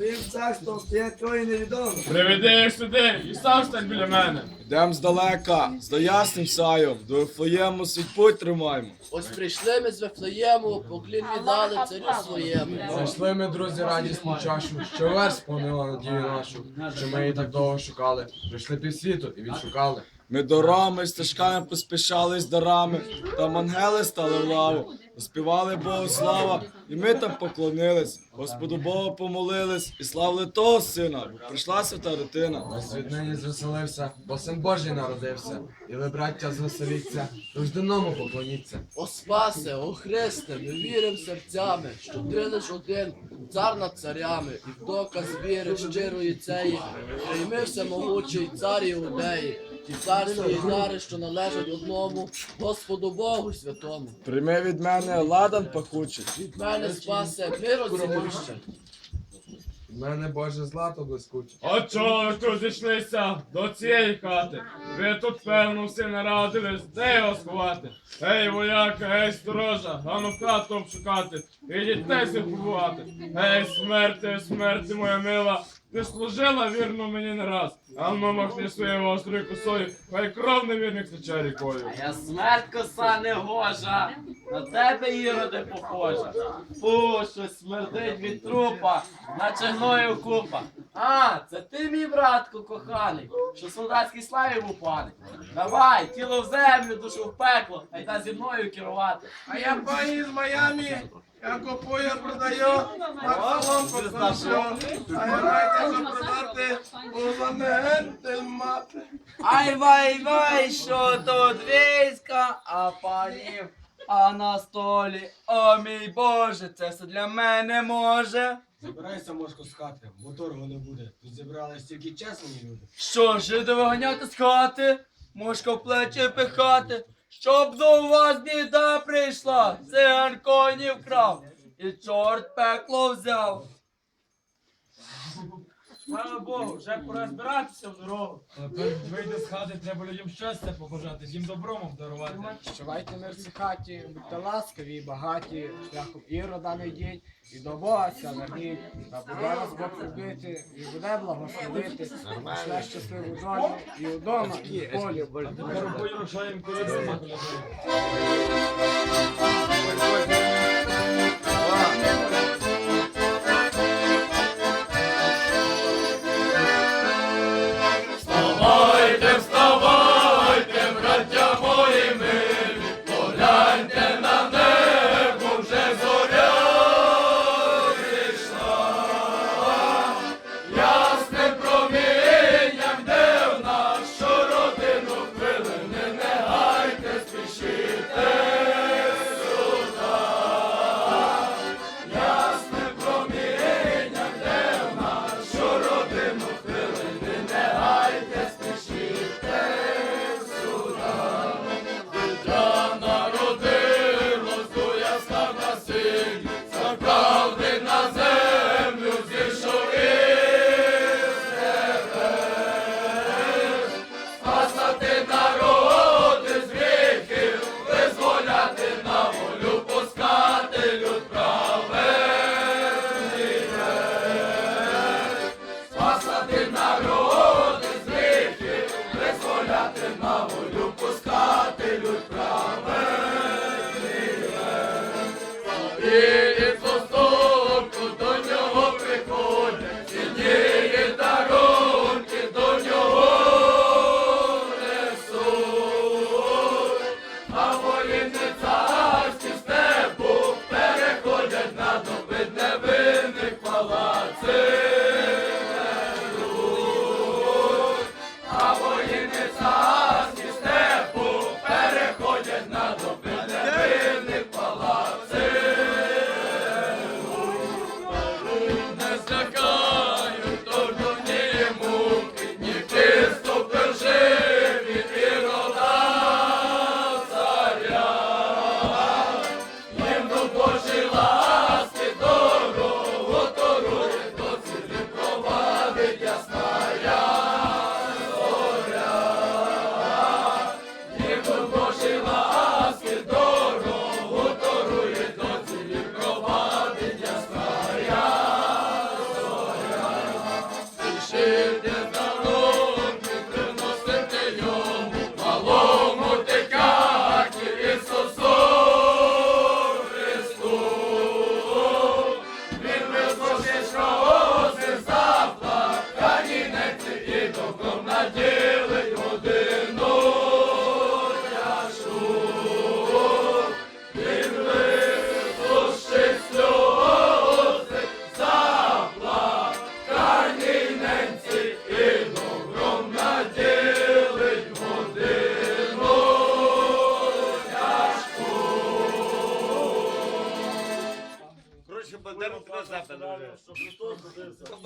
твоїм царством стоять троє невідомі. Приведи їх сюди і сам стань біля мене. Йдем здалека, за ясним саєм, до Вифлеєму свій путь тримаємо. Ось прийшли ми з Вифлеєму, поклін віддали царю своєму. Знайшли ми, друзі, радісну чашу, що верс сповнила надію нашу, що ми її так довго шукали. Прийшли півсвіту і відшукали. Ми дорами, стежками поспішали з дарами, там ангели стали в лаву, співали Богу слава, і ми там поклонились, Господу Богу помолились і славили того сина, бо прийшла свята дитина. Ось від нині звеселився, бо син Божий народився. І ви, браття, звеселіться, рожденому поклоніться. О Спасе, о Христе, ми вірим серцями, що ти лиш один, цар над царями, і в доказ віри щирої цеї, прийми всемогучий цар Іудеї, ті царські дари, що належать одному, Господу Богу святому. Прийми від мене ладан пахучий, Від мене спасе миро цілюще. Від мене Боже злато блискуче. От чого ви тут зійшлися до цієї хати? Ви тут, певно, всі нарадились, де його сховати? Ей, вояка, ей, сторожа, а ну в хату обшукати, і дітей всіх побувати. Ей, смерти, смерти, моя мила, ти служила вірно мені не раз, а ну махни своєю острою косою, хай кров невірних тече рікою. Я смерть коса не гожа, на тебе іроди похожа. Фу, щось смердить від трупа, наче гною купа. А, це ти, мій братку коханий, що в солдатській славі був паний. Давай, тіло в землю, душу в пекло, а й та зі мною керувати. А я пані з Майамі, я купую, продаю, на салон покажу. А я що продати, позамегенти мати. Ай вай вай, що тут війська, а панів, а на столі, о мій Боже, це все для мене може. Забирайся, мошко, з хати, бо торгу не буде. Тут зібрались тільки чесні люди. Що ж іду виганяти з хати, мушко в плечі пихати, щоб до вас біда прийшла, циган коні вкрав, і чорт пекло взяв. Слава Богу, вже пора збиратися в дорогу. Але перед вийде з хати, треба людям щастя побажати, їм добром обдарувати. Щувайте мир в хаті, будьте ласкаві і багаті, шляхом ірода не йдіть, і до Бога ся верніть, та буде вас Бог любити, і буде благословити, шле щасливу долю, і удома, і в полі. Бою рушаємо коли дома Love. Кожичного сиса, плакані неці і духом наділи води. Come.